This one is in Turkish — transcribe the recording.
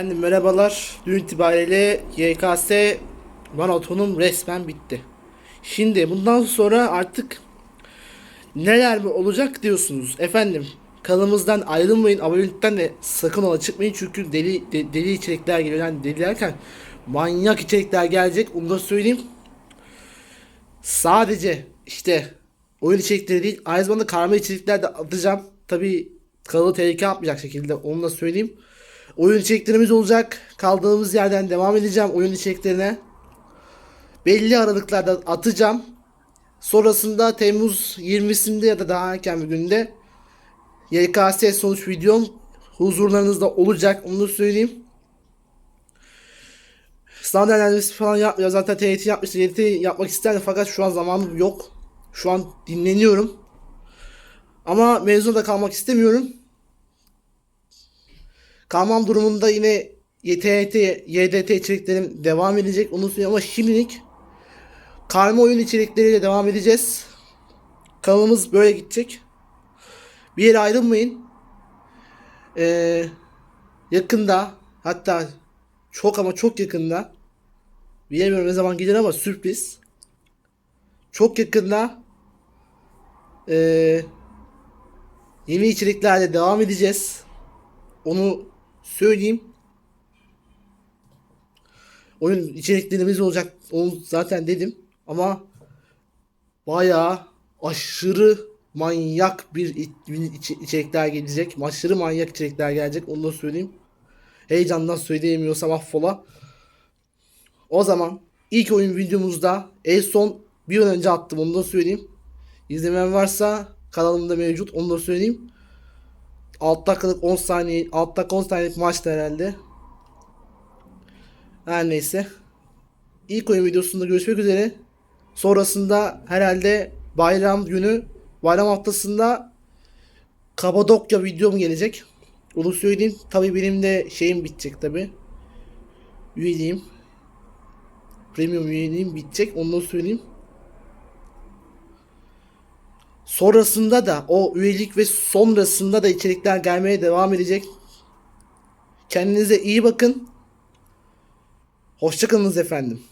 Efendim merhabalar. Dün itibariyle YKS maratonum resmen bitti. Şimdi bundan sonra artık neler mi olacak diyorsunuz. Efendim kanalımızdan ayrılmayın. Abonelikten de sakın ola çıkmayın. Çünkü deli de- deli içerikler geliyor. Yani deli derken manyak içerikler gelecek. Onu da söyleyeyim. Sadece işte oyun içerikleri değil. Aynı zamanda karma içerikler de atacağım. Tabi kanalı tehlike yapmayacak şekilde onu da söyleyeyim. Oyun içeriklerimiz olacak. Kaldığımız yerden devam edeceğim oyun içeriklerine. Belli aralıklarda atacağım. Sonrasında Temmuz 20'sinde ya da daha erken bir günde YKS sonuç videom huzurlarınızda olacak. Onu söyleyeyim. Sınav değerlendirmesi falan yapmıyor. Zaten TYT yapmıştı. YT yapmak isterdim fakat şu an zamanım yok. Şu an dinleniyorum. Ama mezun da kalmak istemiyorum. Kalmam durumunda yine YTT, YDT içeriklerim devam edecek. Onu söyleyeyim ama şimdilik karma oyun içerikleriyle devam edeceğiz. Kanalımız böyle gidecek. Bir yere ayrılmayın. Ee, yakında hatta çok ama çok yakında bilemiyorum ne zaman gelir ama sürpriz. Çok yakında ee, yeni içeriklerle devam edeceğiz. Onu söyleyeyim. Oyun içeriklerimiz olacak. Onu zaten dedim. Ama bayağı aşırı manyak bir iç- iç- içerikler gelecek. Aşırı manyak içerikler gelecek. Onu da söyleyeyim. Heyecandan söyleyemiyorsam affola. O zaman ilk oyun videomuzda en son bir önce attım. Onu da söyleyeyim. İzlemeyen varsa kanalımda mevcut. Onu da söyleyeyim. 6 dakikalık 10 saniye 6 dakika 10 saniyelik maçtı herhalde. Her neyse. İlk oyun videosunda görüşmek üzere. Sonrasında herhalde bayram günü bayram haftasında Kapadokya videom gelecek. Onu söyleyeyim. Tabi benim de şeyim bitecek tabi. Üyeliğim. Premium üyeliğim bitecek. Onu söyleyeyim. Sonrasında da o üyelik ve sonrasında da içerikler gelmeye devam edecek. Kendinize iyi bakın. Hoşçakalınız efendim.